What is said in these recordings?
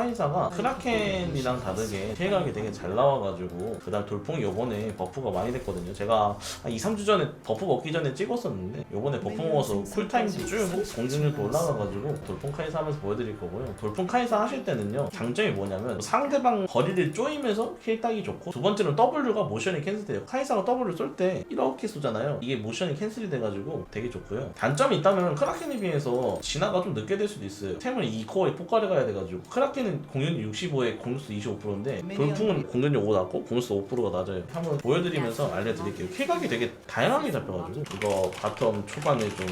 카이사가 크라켄이랑 다르게 피해각이 되게 잘 나와가지고 그다음 돌풍이 요번에 버프가 많이 됐거든요. 제가 한 2, 3주 전에 버프 먹기 전에 찍었었는데 요번에 버프 먹어서 쿨타임도 줄고 공중률도 올라가가지고 돌풍 카이사 하면서 보여드릴 거고요. 돌풍 카이사 하실 때는요 장점이 뭐냐면 상대방 거리를 쪼이면서 힐 따기 좋고 두 번째는 W가 모션이 캔슬돼요. 카이사가 W를 쏠 때 이렇게 쏘잖아요. 이게 모션이 캔슬이 돼가지고 되게 좋고요. 단점이 있다면 크라켄에 비해서 진화가 좀 늦게 될 수도 있어요. 템을 2코어에 폭발해 가야 돼가지고 크라켄은 공격력 65에 공격수 25%인데 돌풍은 공격력 5 낮고 공격수 5%가 낮아요 한번 보여드리면서 알려드릴게요 킬각이 되게 다양하게 잡혀가지고 이거 바텀 초반에 좀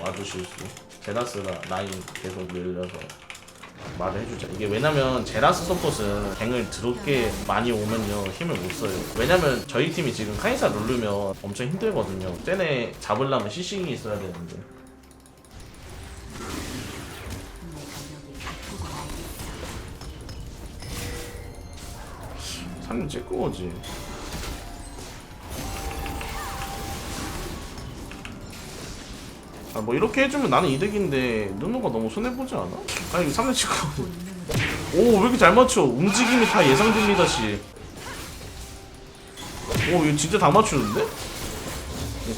와주실 수 제라스가 라인 계속 늘려서 말을 해주자. 이게 왜냐면 제라스 서폿은 갱을 드럽게 많이 오면요 힘을 못 써요. 왜냐면 저희 팀이 지금 카이사 누르면 엄청 힘들거든요. 쟤네 잡으려면 CC이 있어야 되는데. 사람 찍고 오지. 아 뭐 이렇게 해주면 나는 이득인데 누누가 너무 손해 보지 않아? 아니 이거 3년 찍고 오왜 이렇게 잘 맞춰 움직임이 다 예상됩니다 씨. 오 이거 진짜 다 맞추는데?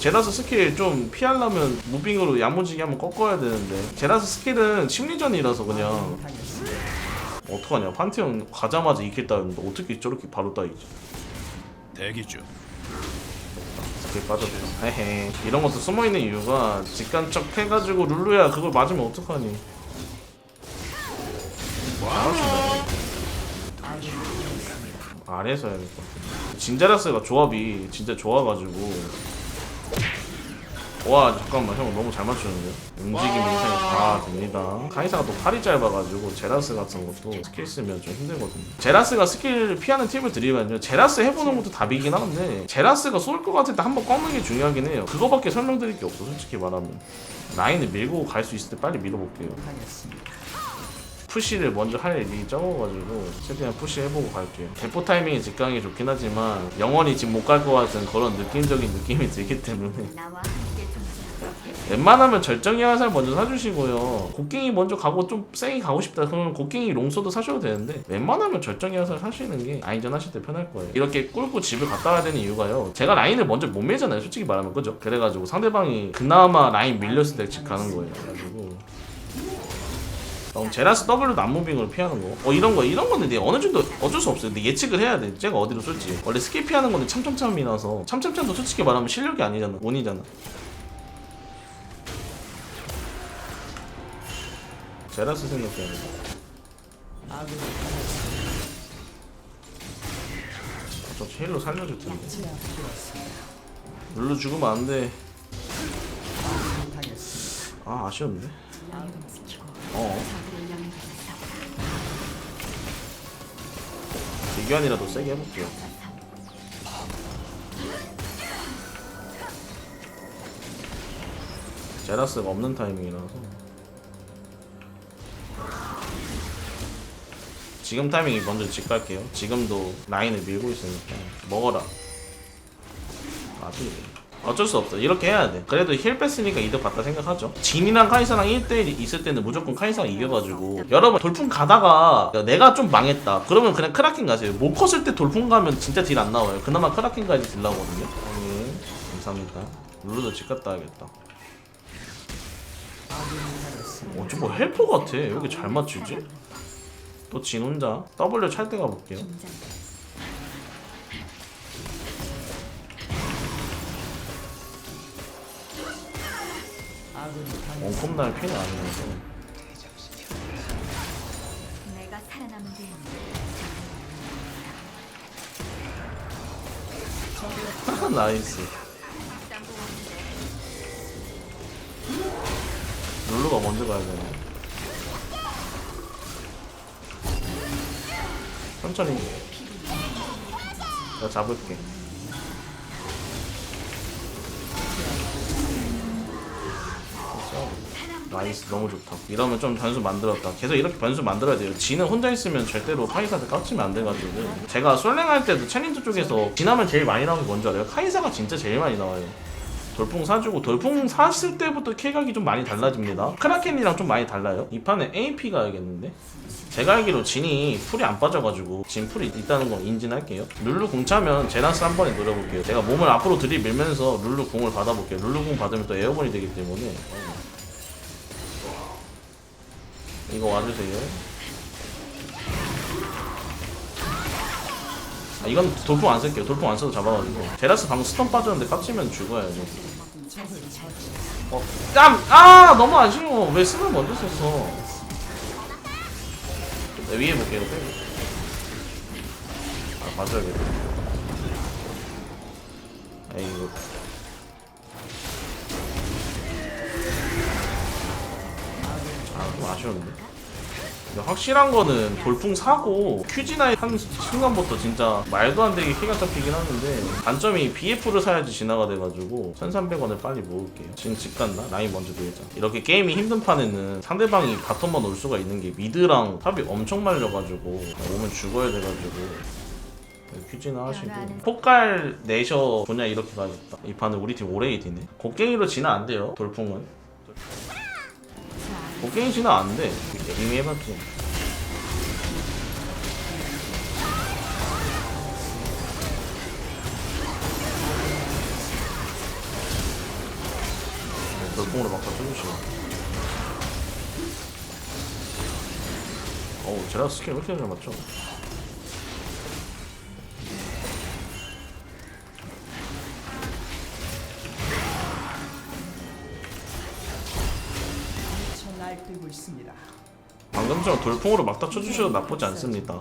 제라스 스킬 좀 피하려면 무빙으로 야무지게 한번 꺾어야 되는데 제라스 스킬은 심리전이라서 그냥 어떡하냐? 판테온 가자마자 따였는데 어떻게 저렇게 바로 따이지? 대기 중. 스킬 빠졌다. 헤헤. 이런 것도 숨어있는 이유가 직간척 해가지고 룰루야 그걸 맞으면 어떡하니? 아래에서 해야겠다 진자라스가 조합이 진짜 좋아가지고. 와 잠깐만. 형 너무 잘 맞추는데요? 움직임 인상 이다 됩니다. 카이사가 또 팔이 짧아가지고 제라스 같은 것도 스킬 쓰면 좀 힘들거든요. 제라스가 스킬 피하는 팁을 드리면요. 제라스 해보는 것도 답이긴 한데 제라스가 쏠 것 같을 때 한번 꺾는 게 중요하긴 해요. 그거밖에 설명드릴 게 없어 솔직히 말하면. 라인을 밀고 갈 수 있을 때 빨리 밀어볼게요. 푸시를 먼저 할 일이 적어가지고 최대한 푸시 해보고 갈게요. 대포 타이밍이 직강이 좋긴 하지만 영원히 지금 못갈 것 같은 그런 느낌적인 느낌이 들기 때문에. 나와 함께 좀 웬만하면 절정이 화살 먼저 사주시고요. 곡괭이 먼저 가고 좀 세게 가고 싶다 그러면 곡괭이 롱소도 사셔도 되는데 웬만하면 절정이 화살 사시는 게 아인전 하실 때 편할 거예요. 이렇게 꿀고 집을 갔다 와야 되는 이유가요. 제가 라인을 먼저 못 밀잖아요. 솔직히 말하면 그죠? 그래가지고 상대방이 그나마 라인 밀렸을 때 집 가는 거예요. 그래가지고 어, 제라스 W 남무빙으로 피하는 거. 어 이런 거 이런 거는 어느 정도 어쩔 수 없어요. 근데 예측을 해야 돼. 쟤가 어디로 쏠지. 원래 스킬 피하는 건데 참참참이라서 참참참도 솔직히 말하면 실력이 아니잖아. 운이잖아. 제라스 생각해야 돼. 저 힐로 살려줄 텐데. 룰루 죽으면 안 돼. 아 아쉬운데. 어. 비교환이라도 세게 해볼게요. 제라스가 없는 타이밍이라서 지금 타이밍이 먼저 집 갈게요. 지금도 라인을 밀고 있으니까 먹어라. 아직 어쩔 수 없어. 이렇게 해야 돼. 그래도 힐 뺐으니까 이득 봤다 생각하죠. 진이랑 카이사랑 1대1 있을 때는 무조건 카이사가 이겨가지고 여러분 돌풍 가다가 내가 좀 망했다. 그러면 그냥 크라켄 가세요. 못 컸을 때 돌풍 가면 진짜 딜 안 나와요. 그나마 크라켄까지 딜 나오거든요. 네, 감사합니다. 룰루도 집 갔다 와야겠다. 어, 저뭐 헬퍼 같아. 왜 이렇게 잘 맞추지? 또 진 혼자? W 찰 때 가 볼게요. 원콤날 피는 아니라서 내가 살아남은 데는 나이스. 룰루가 먼저 가야 되네 천천히. 내가 잡을게. 나이스 너무 좋다. 이러면 좀 변수 만들었다. 계속 이렇게 변수 만들어야 돼요. 지는 혼자 있으면 절대로 카이사한테 깝치면 안 돼가지고. 제가 솔랭할 때도 챌린저 쪽에서 진하면 제일 많이 나오는 게 뭔지 알아요? 카이사가 진짜 제일 많이 나와요. 돌풍 사주고 돌풍 샀을 때부터 킬각이 좀 많이 달라집니다. 크라켄이랑 좀 많이 달라요? 이 판에 AP 가야겠는데 제가 알기로 진이 풀이 안 빠져가지고 진 풀이 있다는 건 인지할게요 룰루 궁 차면 제나스 한 번에 노려볼게요 제가 몸을 앞으로 들이밀면서 룰루 궁을 받아볼게요 룰루 궁 받으면 또 에어본이 되기 때문에 어. 이거 와주세요 아, 이건 돌풍 안 쓸게요 돌풍 안 써도 잡아가지고 제라스 방금 스턴 빠졌는데 깝치면 죽어야죠 어, 깜! 아! 너무 아쉬워. 왜 스을 먼저 썼어? 네, 위에 볼게, 이거. 아, 봐줘야겠다. 에이, 이거. 아, 좀 아쉬운데? 확실한 거는 돌풍 사고 큐지나이 한 순간부터 진짜 말도 안 되게 키가 잡히긴 하는데 단점이 BF를 사야지 진화가 돼가지고 1300원을 빨리 모을게요. 지금 집 간다? 라인 먼저 밀자. 이렇게 게임이 힘든 판에는 상대방이 바텀만 올 수가 있는 게 미드랑 탑이 엄청 말려가지고 오면 죽어야 돼가지고 큐지나 하시고. 폭갈 내셔 분야 이렇게 가야겠다. 이 판은 우리 팀 오래 이디네. 곡괭이로 진화 안 돼요 돌풍은 안 돼. 이미 해봤지. 돌풍으로 막 쳐주시고. 어우, 제가 스킬 왜 이렇게 잘 맞죠? 방금처럼 돌풍으로 막다 쳐주셔도 나쁘지 않습니다.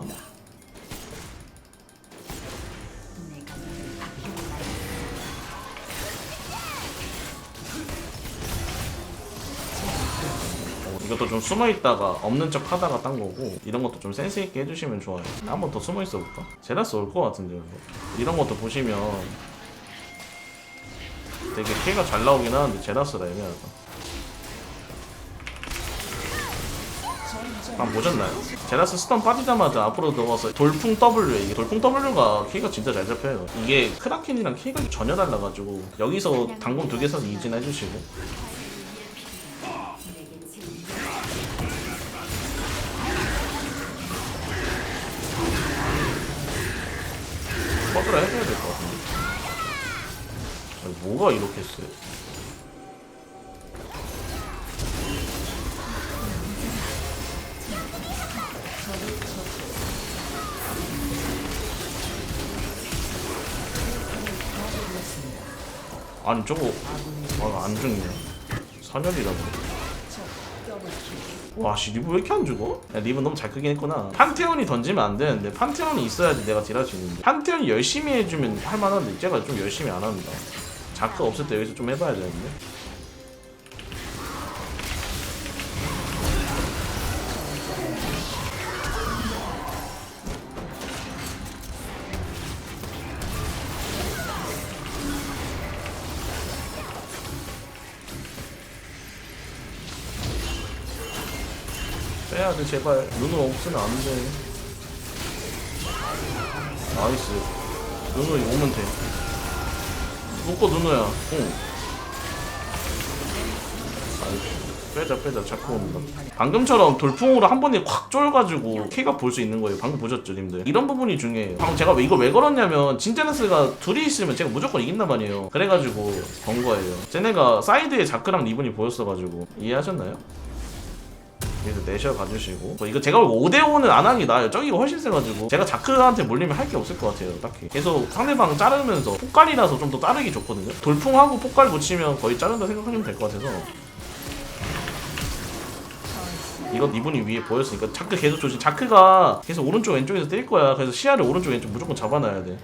어, 이것도 좀 숨어 있다가 없는 척 하다가 딴 거고 이런 것도 좀 센스 있게 해주시면 좋아요. 한 번 더 숨어 있어 볼까? 제라스 올 것 같은데 이거. 이런 것도 보시면 되게 피해가 잘 나오긴 하는데 제라스라 애매하다. 안 보셨나요? 제라스 스턴 빠지자마자 앞으로 들어가서 돌풍 W 이게 돌풍 W가 키가 진짜 잘 잡혀요. 이게 크라켄이랑 키가 전혀 달라가지고 여기서 당금 두개 써서 이진 해주시고 지금 퍼드라 해줘야 될 것 같은데. 아니, 뭐가 이렇게 세? 아니 저거 아, 안 죽네. 사년이라고. 와씨 리브 왜 이렇게 안 죽어? 야, 리브 너무 잘 크긴 했구나 판테온이 던지면 안 되는데 판테온이 있어야지 내가 딜할 수 있는데 판테온이 열심히 해주면 할만한데 쟤가 좀 열심히 안 한다 자크 없을 때 여기서 좀 해봐야 되는데 돼 제발 눈을 없으면 안 돼. 나이스. 눈을 오면 돼. 묶어 눈호야. 응. 빼자 빼자. 자꾸 온다. 방금처럼 돌풍으로 한 번에 확 쫄가지고 K가 볼 수 있는 거예요. 방금 보셨죠 님들? 이런 부분이 중요해요. 방금 제가 왜 이걸 왜 걸었냐면 진제나스가 둘이 있으면 제가 무조건 이긴단 말이에요. 그래가지고 건 거예요. 쟤네가 사이드에 자크랑 리븐이 보였어가지고. 이해하셨나요? 그래서 내셔 가주시고. 뭐 이거 제가 5대5는 안게 나아요 저기가 훨씬 세가지고. 제가 자크한테 몰리면 할 게 없을 것 같아요 딱히. 계속 상대방 자르면서 폭갈이라서 좀 더 자르기 좋거든요. 돌풍하고 폭갈 붙이면 거의 자른다 생각하면 될 것 같아서. 이거 이분이 위에 보였으니까 자크 계속 조심. 자크가 계속 오른쪽 왼쪽에서 뛸 거야. 그래서 시야를 오른쪽 왼쪽 무조건 잡아놔야 돼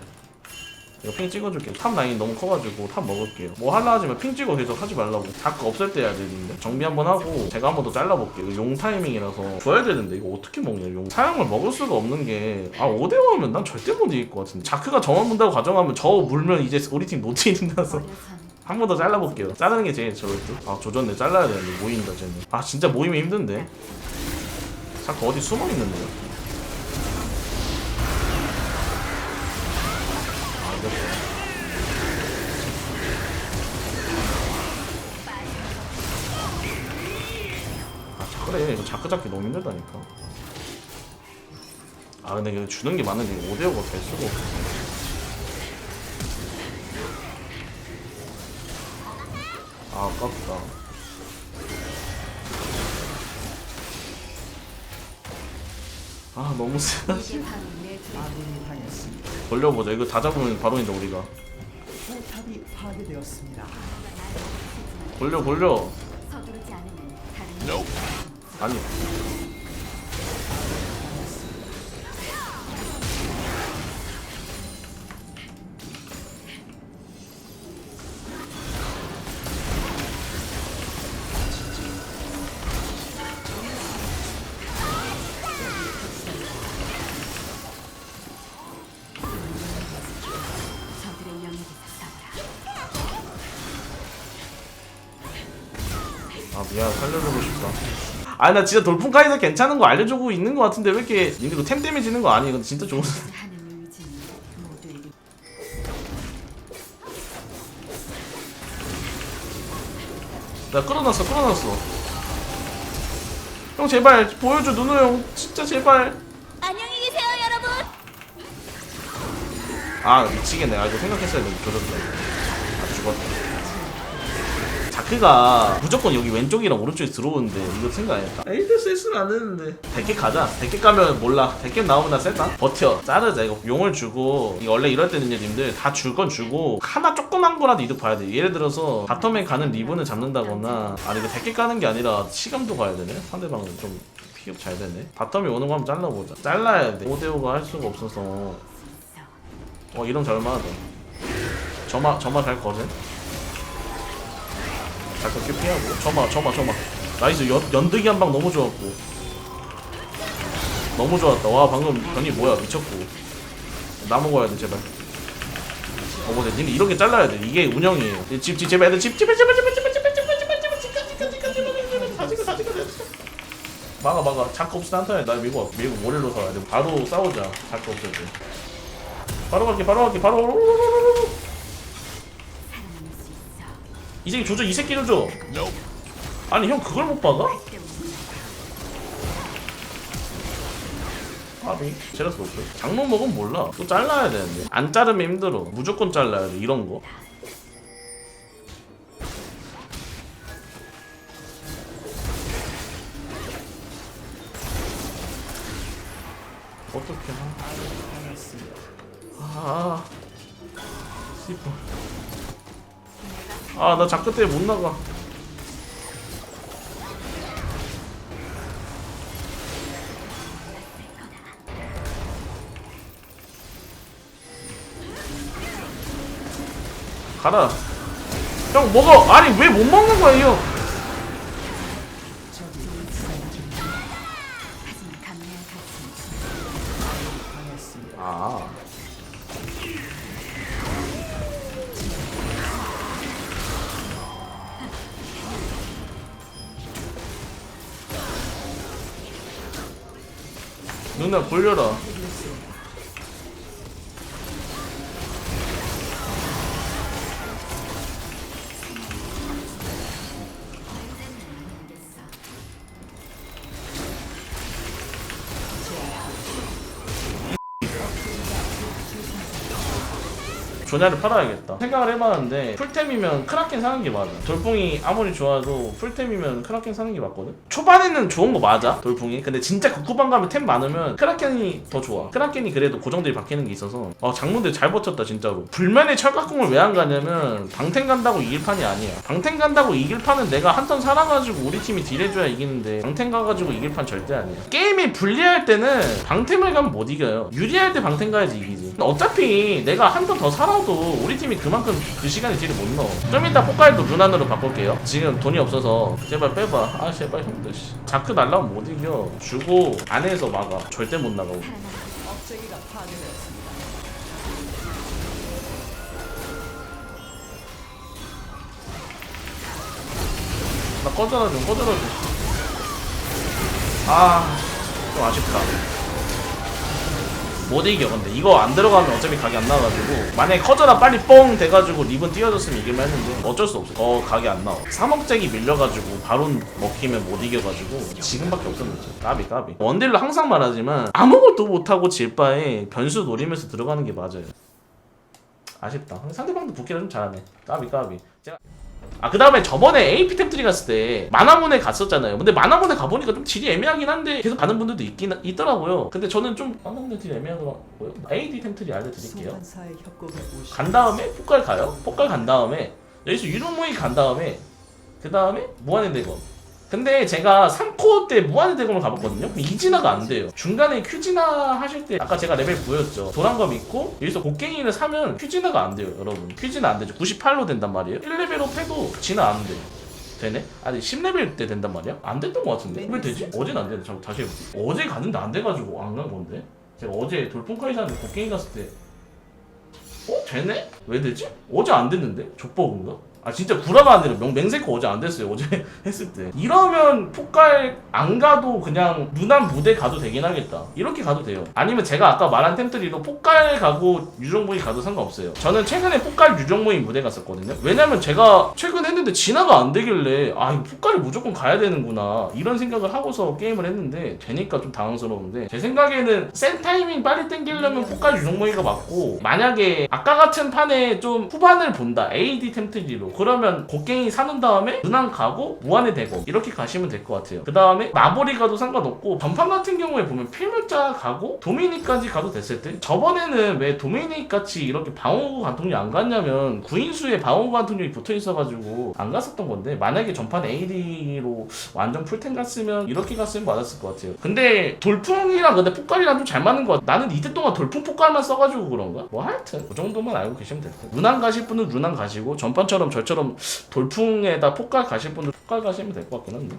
이거 핑 찍어줄게요. 탑 라인 너무 커가지고 탑 먹을게요. 뭐 할라 하지만 핑 찍어 계속 하지 말라고. 자꾸 없앨 때 해야 되는데. 정비 한번 하고 제가 한 번 더 잘라볼게요. 용 타이밍이라서 줘야 되는데 이거 어떻게 먹냐 용. 사양을 먹을 수가 없는 게 아 5대5면 난 절대 못 이길 것 같은데. 자크가 저만 문다고 가정하면 저 물면 이제 우리 팀 노티인다서 어려선 한번 더 잘라볼게요. 자르는 게 제일 좋을 듯. 아 조졌네 잘라야 되는데 모인다 쟤는. 아 진짜 모이면 힘든데. 자꾸 어디 숨어 있는데요. 그래 이거 자크 잡기 너무 힘들다니까 아 근데 이거 주는 게 많은데 5대5가 될 수가 없어 아 아깝다 아 너무 세다. 걸려보자 이거 다 잡으면 바로 인다 우리가 포탑이 파괴되었습니다. 걸려 걸려 Nope. 아니. 아 미안. 살려주고 싶다. 아 나 진짜 돌풍카이서 괜찮은 거 알려주고 있는 거 같은데 왜 이렇게 니들 이거 템 때문에 지는 거 아니 이건 진짜 좋은 하는 의지는 모두에게 나 끌어놨어 끌어놨어. 형 제발 보여줘 누누 형. 진짜 제발. 안녕히 계세요, 여러분. 아 미치겠네. 아 이거 생각했어야 돼 조졌다 아 죽었다 자크가 무조건 여기 왼쪽이랑 오른쪽에 들어오는데 이거 생각 안 했다. 에이드스 있으면 안 되는데. 100개 가자. 100개 가면 몰라. 100개 나오면 나 쎄다. 버텨. 자르자. 이거 용을 주고 이거 원래 이럴 때는요 님들 다 줄 건 주고 하나 조그만 거라도 이득 봐야 돼. 예를 들어서 바텀에 가는 리븐을 잡는다거나 아니 이거 100개 까는 게 아니라 시간도 가야 되네? 상대방은 좀 피업 잘 되네? 바텀이 오는 거 한번 잘라보자. 잘라야 돼. 5대5가 할 수가 없어서. 어 이런 잘 맞아. 점화 점화 잘 거든 잘 꺾게 피하고 점화 점화 점화 나이스 연, 연득이 한 방 너무 좋았고 너무 좋았다 와 방금 변이 뭐야 미쳤고 나 먹어야 돼 제발 어 근데 니네 이렇게 잘라야 돼 이게 운영이에요 집, 집 제발 애들 집 제발 제발 제발 제발 제발 제발 제발 제발 집가 집가 제발 제발 다 집가 다 집가 막아 막아 자크 없이 한타에 나 밀고 밀고 모렐로 살아야 돼 바로 싸우자 자크 없을 때 바로 갈게 바로 갈게 바로 살아남을 수 있어. 이 새끼 조져 이 새끼 조져 Nope. 아니 형 그걸 못 박아? 아비 제라스 높여 장롱 먹으면 몰라. 또 잘라야 되는데. 안 자르면 힘들어. 무조건 잘라야 돼 이런 거 아, 나 자크 때문에 못 나가. 가라. 형 먹어. 아니 왜 못 먹는 거야, 이 형? 누나 돌려라. 조냐를 팔아야겠다. 생각을 해봤는데 풀템이면 크라켄 사는 게 맞아. 돌풍이 아무리 좋아도 풀템이면 크라켄 사는 게 맞거든? 초반에는 좋은 거 맞아 돌풍이. 근데 진짜 극후반 가면 템 많으면 크라켄이 더 좋아. 크라켄이 그래도 고정들이 바뀌는 게 있어서. 아 장문들 잘 버텼다 진짜로. 불면의 철각궁을 왜 안 가냐면 방템 간다고 이길 판이 아니야. 방템 간다고 이길 판은 내가 한 턴 살아가지고 우리 팀이 딜해줘야 이기는데 방템 가가지고 이길 판 절대 아니야. 게임이 불리할 때는 방템을 가면 못 이겨요. 유리할 때 방템 가야지 이기지. 어차피 내가 한 턴 더 살아 도 우리 팀이 그만큼 그 시간에 딜을 못 넣어 좀 이따 포카이도 루난으로 바꿀게요 지금 돈이 없어서 제발 빼봐 아 제발 형들 씨. 자크 날라면 못 이겨 주고 안에서 막아 절대 못 나가고 업체기가 파괴되었습니다. 나 꺼져라 좀 꺼져라 좀. 아, 좀 아쉽다. 못 이겨. 근데 이거 안 들어가면 어차피 각이 안 나와가지고. 만약에 커져라 빨리 뻥 돼가지고 리본 띄워줬으면 이길만 했는데 어쩔 수 없어. 어 각이 안 나와. 3억짜기 밀려가지고 바로 먹히면 못 이겨가지고 지금밖에 없었는지 까비 까비. 원딜로 항상 말하지만 아무것도 못하고 질 바에 변수 노리면서 들어가는 게 맞아요. 아쉽다. 상대방도 복귀를 좀 잘하네. 까비 까비. 제가 아 그 다음에 저번에 AP 템트리 갔을 때 마나몬에 갔었잖아요. 근데 마나몬에 가보니까 좀 질이 애매하긴 한데 계속 가는 분들도 있긴 있더라고요. 근데 저는 좀 마나몬 템트리 애매하더라고요. AD 템트리 알려드릴게요. 간 다음에 폭갈 가요. 폭갈 간 다음에 여기서 유령모이 간 다음에 그 다음에 무한의 대검. 근데 제가 3코어 때 무한의 대검을 가봤거든요. 이진화가 안 돼요. 중간에 큐진화 하실 때 아까 제가 레벨 보였죠. 도란검 있고 여기서 곡괭이를 사면 큐진화가 안 돼요, 여러분. 큐진화 안 되죠. 98로 된단 말이에요. 1레벨로 패도 진화 안 돼. 되네? 아니 10레벨 때 된단 말이야? 안 됐던 것 같은데? 왜 되지? 어제는 안 되네. 잠깐 다시 해볼게. 어제 갔는데 안 돼가지고 안 간 건데? 제가 어제 돌풍카이 사는데 곡괭이 갔을 때 어? 되네? 왜 되지? 어제 안 됐는데? 족버그인가? 아 진짜 구라가 안 되네 명, 맹세코 어제 안 됐어요. 어제 했을 때. 이러면 폭갈 안 가도 그냥 무난 무대 가도 되긴 하겠다. 이렇게 가도 돼요. 아니면 제가 아까 말한 템트리로 폭갈 가고 유정모임 가도 상관없어요. 저는 최근에 폭갈 유정모임 무대 갔었거든요. 왜냐면 제가 최근 했는데 진화가 안 되길래 아 이거 폭갈을 무조건 가야 되는구나. 이런 생각을 하고서 게임을 했는데 되니까 좀 당황스러운데 제 생각에는 센 타이밍 빨리 땡기려면 폭갈 유정모임가 맞고 만약에 아까 같은 판에 좀 후반을 본다. AD 템트리로 그러면 곡괭이 사는 다음에 눈안 가고 무한의 대검 이렇게 가시면 될 것 같아요 그 다음에 마보리 가도 상관없고 전판 같은 경우에 보면 필물자 가고 도미닉까지 가도 됐을 때 저번에는 왜 도미닉 같이 이렇게 방어구 관통력 안 갔냐면 구인수에 방어구 관통력이 붙어 있어가지고 안 갔었던 건데 만약에 전판 AD로 완전 풀템 갔으면 이렇게 갔으면 맞았을 것 같아요 근데 돌풍이랑 근데 폭갈이랑 좀 잘 맞는 것 같아 나는 이때 동안 돌풍 폭갈만 써가지고 그런가? 뭐 하여튼 그 정도만 알고 계시면 될 듯. 루난 가실 분은 루난 가시고 전판처럼 저처럼 돌풍에다 폭갈 가실 분은 폭갈 가시면 될 것 같긴 한데